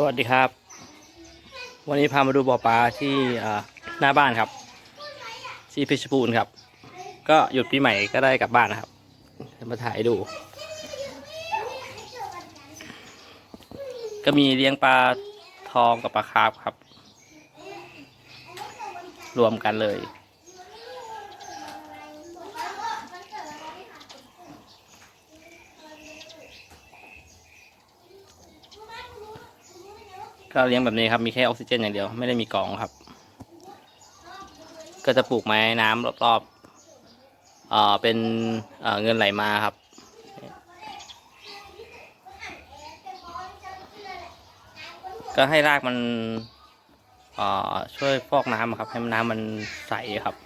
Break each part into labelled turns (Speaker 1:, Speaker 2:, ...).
Speaker 1: สวัสดีครับ วันนี้พามาดูบ่อปลาที่หน้าบ้านครับ ที่เพชรบูรณ์ครับ ก็หยุดปีใหม่ก็ได้กลับบ้านนะครับมาถ่ายดู ก็มีเลี้ยงปลาทองกับปลาคาร์ฟครับ รวมกันเลย ก็เลี้ยงแบบนี้ครับ มีแค่ออกซิเจนอย่างเดียว ไม่ได้มีกล่องครับ ก็จะปลูกไม้น้ำรอบๆเอ่อเป็นเอ่อเงินไหลมาครับ ก็ให้รากมันเอ่อช่วยฟอกน้ำครับ ให้น้ำมันใสครับ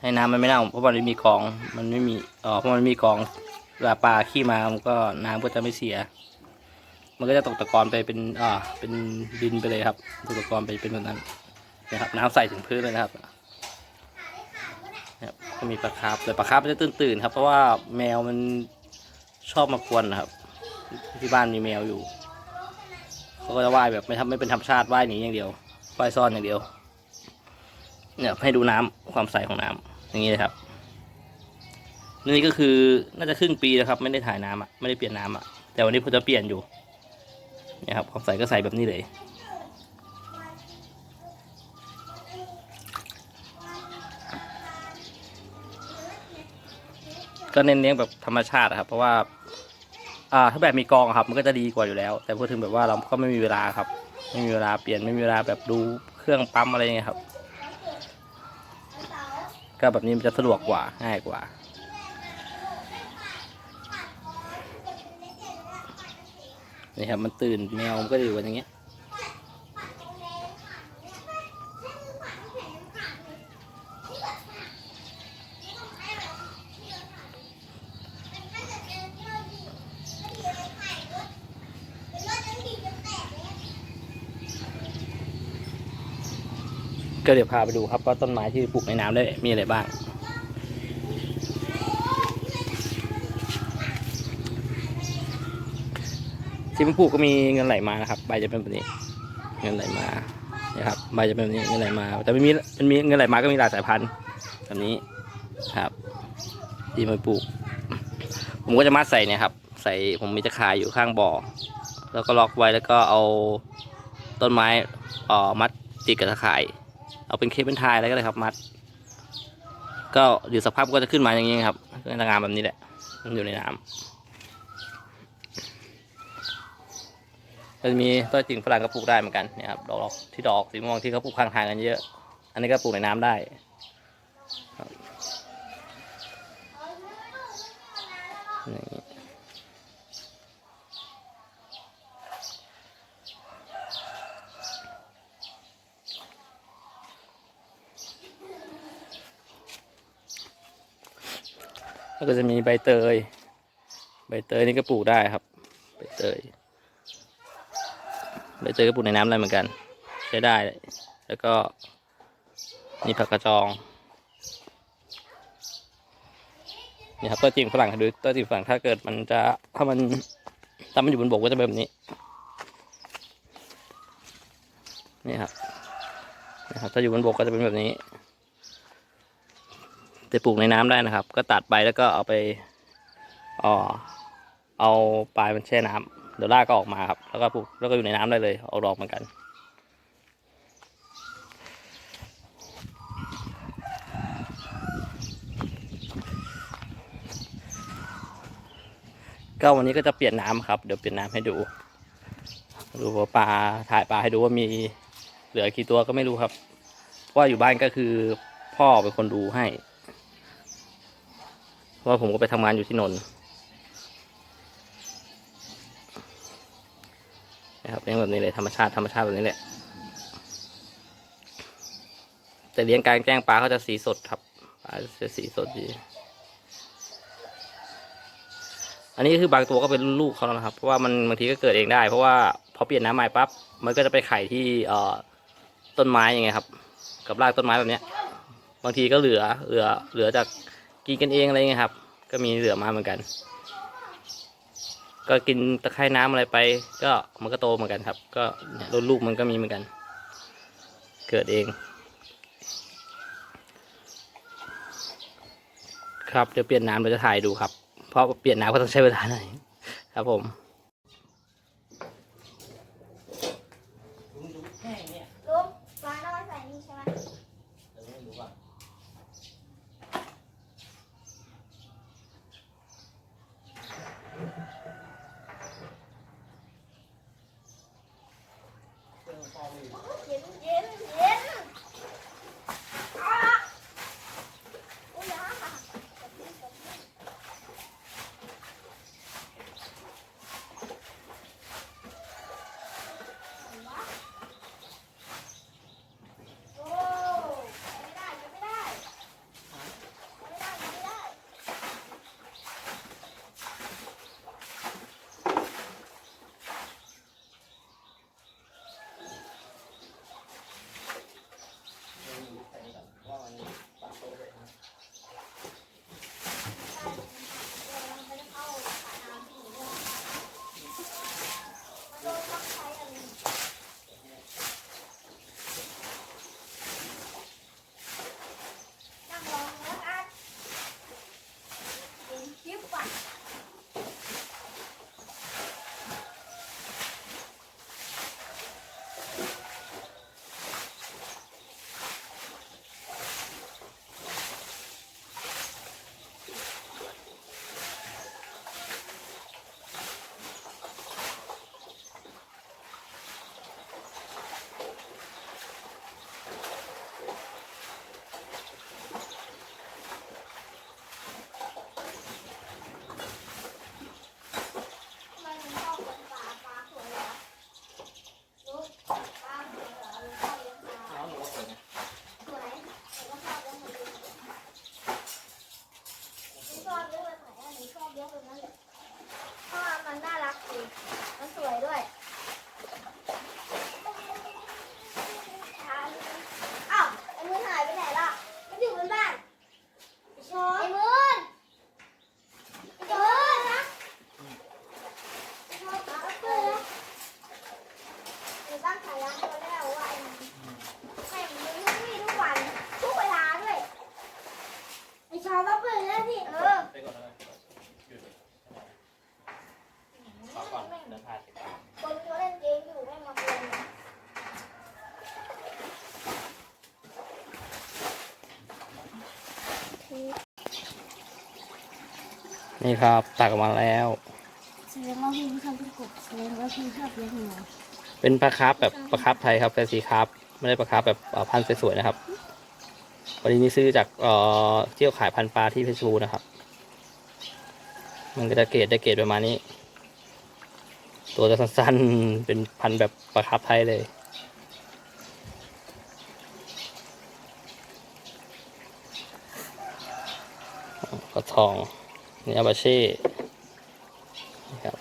Speaker 1: ให้น้ำมันไม่เน่าเพราะมันไม่มีกอง มันไม่มีเอ่อเพราะมันมีกองเวลาปลาขี้มามันก็น้ำก็จะไม่เสีย มันก็จะตกตะกอนไปเป็นอ่าเป็นดินไปเลยครับตกตะกอนไปเป็นแบบนั้นนะครับน้ำใส่ถึงพื้นเลยนะครับนะครับก็มีปลาคาร์ฟแต่ปลาคาร์ฟมันจะตื่นๆครับ เพราะว่าแมวมันชอบมากวนนะครับ ที่บ้านมีแมวอยู่เขาก็จะว่ายแบบไม่ทำไม่เป็นธรรมชาติว่ายหนีอย่างเดียวว่ายซ่อนอย่างเดียวเนี่ยให้ดูน้ำความใสของน้ำอย่างนี้เลยครับ นี่ก็คือน่าจะครึ่งปีแล้วครับ ไม่ได้ถ่ายน้ำอะไม่ได้เปลี่ยนน้ำอะแต่วันนี้ผมจะเปลี่ยนอยู่ นี่ครับความใส่ก็ใส่แบบนี้เลย ก็เน้นเลี้ยงแบบธรรมชาติครับ เพราะว่า อ่าถ้าแบบมีกองครับ มันก็จะดีกว่าอยู่แล้ว แต่พูดถึงแบบว่าเราก็ไม่มีเวลาครับ ไม่มีเวลาเปลี่ยนไม่มีเวลาแบบดูเครื่องปั๊มอะไรเงี้ยครับ ก็แบบนี้มันจะสะดวกกว่าง่ายกว่า นี่ครับมันตื่นแมวมันก็อยู่กันอย่างเงี้ยก็เดี๋ยวพาไปดูครับว่าต้นไม้ที่ปลูกในน้ำได้มีอะไรบ้าง ที่มันปลูกก็มีเงินไหลมานะครับ ใบจะเป็นแบบนี้ เงินไหลมานี่ยครับใบจะเป็นแบบนี้เงินไหลมา แต่ไม่มีมันมีเงินไหลมาก็มีหลายสายพันธุ์แบบนี้ครับ ที่มันปลูก ผมก็จะมัดใส่เนี่ยครับ ใส่ผมมีตะข่ายอยู่ข้างบ่อ แล้วก็ล็อกไว้แล้วก็เอาต้นไม้อ่อมัดติดกับตะข่าย เอาเป็นเคปเป็นทายอะไรก็ได้ครับมัด ก็อยู่สภาพก็จะขึ้นมาอย่างนี้ครับเป็นงามแบบนี้แหละมันอยู่ในน้ำ ก็จะมีต้นจริงฝรั่งก็ปลูกได้เหมือนกันเนี่ยครับดอกที่ดอกสีม่วงที่เขาปลูกข้างทางกันเยอะ อันนี้ก็ปลูกในน้ำได้นี่แล้วก็จะมีใบเตย ใบเตยนี่ก็ปลูกได้ครับ ใบเตย ใบเตยก็ปลูกในน้ำได้เหมือนกัน ใช้ได้ แล้วก็มีผักกระจองนี่ครับต้นจีนฝรั่งดูต้นจีนฝรั่งถ้าเกิดมันจะถ้ามันถ้ามันอยู่บนบกก็จะเป็นแบบนี้ นี่ครับนะครับถ้าอยู่บนบกก็จะเป็นแบบนี้จะปลูกในน้ำได้นะครับ ก็ตัดใบแล้วก็เอาไปอ๋อเอาปลายมันแช่น้ำ เดี๋ยวรากก็ออกมาครับ แล้วก็ปลูกแล้วก็อยู่ในน้ำได้เลยออกดอกเหมือนกัน ก็วันนี้ก็จะเปลี่ยนน้ำครับ เดี๋ยวเปลี่ยนน้ำให้ดู ดูปลาถ่ายปลาให้ดูว่ามีเหลือกี่ตัวก็ไม่รู้ครับ เพราะอยู่บ้านก็คือพ่อเป็นคนดูให้ เพราะผมก็ไปทำงานอยู่ที่นนท์ นะครับเลี้ยงแบบนี้เลยธรรมชาติธรรมชาติแบบนี้แหละแต่เลี้ยงกลางแจ้งปลาเขาจะสีสดครับปลาจะสีสดดี อันนี้คือบางตัวก็เป็นลูกเขาแล้วนะครับ เพราะว่ามันบางทีก็เกิดเองได้ เพราะว่าพอเปลี่ยนน้ำใหม่ปั๊บมันก็จะไปไข่ที่เอ่อต้นไม้ยังไงครับ กับรากต้นไม้แบบเนี้ย บางทีก็เหลือเหลือเหลือจากกินกันเองอะไรเงี้ยครับ ก็มีเหลือมาเหมือนกัน ก็กินตะไคร่น้ำอะไรไป ก็มันก็โตเหมือนกันครับ ก็เนี่ยรุ่นลูกมันก็มีเหมือนกัน เกิดเอง ครับเดี๋ยวเปลี่ยนน้ำเราจะถ่ายดูครับ เพราะเปลี่ยนน้ำก็ต้องใช้เวลาหน่อยครับผม
Speaker 2: นี่ครับตักออ
Speaker 1: ก
Speaker 2: มา
Speaker 1: แล้ว
Speaker 2: แสดงว่าพี่ไม่ชอบพี่กบแสดงว่าพี่ชอบเลี้ยงหนู
Speaker 1: เป็นปลาคาร์ฟแบบปลาคาร์ฟไทยครับแฟนซีคาร์ฟไม่ได้ปลาคาร์ฟแบบเอ่อพันธุ์สวยๆนะครับวันนี้ซื้อจากเอ่อที่เขาขายพันธุ์ปลาที่เพชรบูรณ์นะครับ มันก็จะเกรดจะเกรดประมาณนี้ ตัวจะสั้นๆเป็นพันธุ์แบบปลาคาร์ฟไทยเลยกระทอง นี่อาบาเช่นะครับ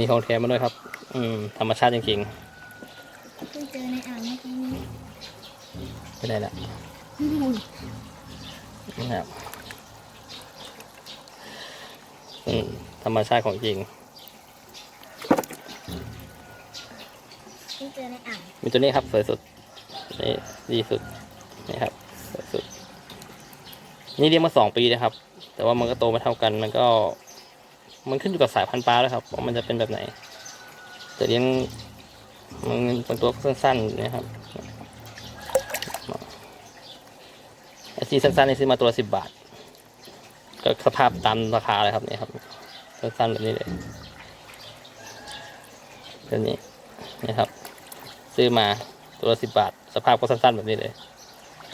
Speaker 1: มีของแถมมาด้วยครับ อืม ธรรมชาติจริง
Speaker 2: เพิ่งเจอในอ่างเมื่อกี้นี้
Speaker 1: ๆไม่ได้ละ
Speaker 2: พี่บุญ
Speaker 1: นะครับ อืมธรรมชาติของจริง
Speaker 2: เพิ่งเจอในอ่าง
Speaker 1: มีตัวนี้ครับสวยสุด นี่ดีสุด นี่ครับสวยสุด นี่เลี้ยงมาสองปีนะครับ แต่ว่ามันก็โตไม่เท่ากัน มันก็ มันขึ้นอยู่กับสายพันธุ์ปลาแล้วครับว่ามันจะเป็นแบบไหน แต่เลี้ยงมันบางตัวก็สั้นๆนะครับไอซีสั้นๆนี่ซื้อมาตัวละสิบบาท ก็สภาพตามราคาเลยครับนี่ครับสั้นๆแบบนี้เลยแบบนี้นะครับ ซื้อมาตัวสิบบาท สภาพก็สั้นๆแบบนี้เลย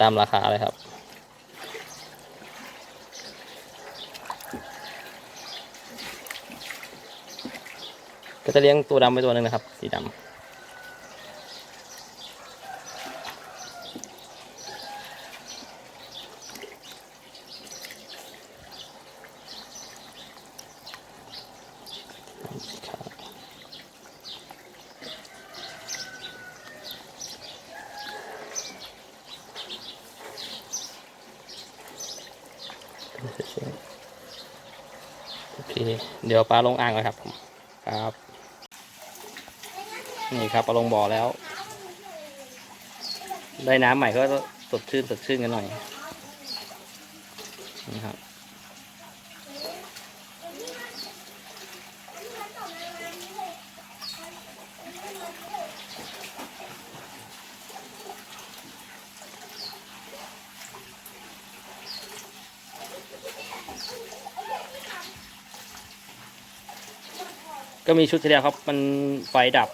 Speaker 1: ตามราคาเลยครับก็จะเลี้ยงตัวดำไว้ตัวหนึ่งนะครับ สีดำ เคเดี๋ยวปลาลงอ่างเลยครับผมครับ นี่ครับปลาลงบ่อแล้ว ได้น้ำใหม่ก็สดชื่นสดชื่นกันหน่อยนี่ครับ ก็มีชุดที่แล้วครับมันไฟดับ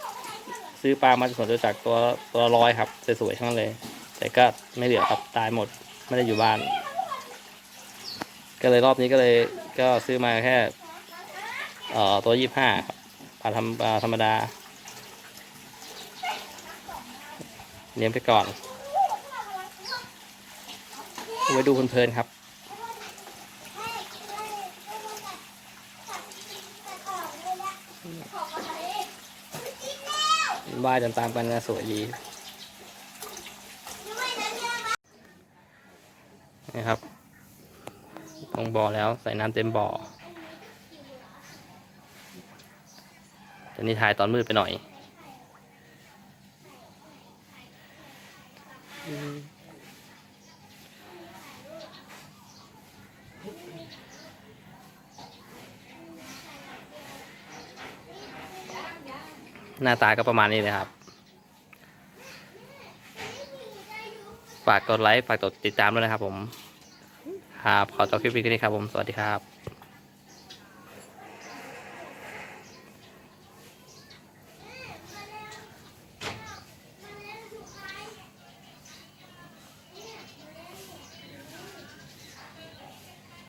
Speaker 1: ซื้อปลามาจากสวนจตุจักรตัวตัวร้อยครับสวยๆทั้งนั้นเลย แต่ก็ไม่เหลือครับตายหมดไม่ได้อยู่บ้าน ก็เลยรอบนี้ก็เลยก็ซื้อมาแค่เอ่อตัวยี่ห้าครับปลาธรรมปลาธรรมดาเลี้ยงไปก่อนไว้ดูเพลินๆครับ ว่ายตามๆกันนะสวยดีนะครับลงบ่อแล้วใส่น้ำเต็มบ่อตอนนี้ถ่ายตอนมืดไปหน่อย น้าตาก็ประมาณนี้เลยครับ ฝากกดไลค์ ฝากกดติดตามด้วยนะครับผมครับขอจบคลิปนี้ครับผม สวัสดีครับ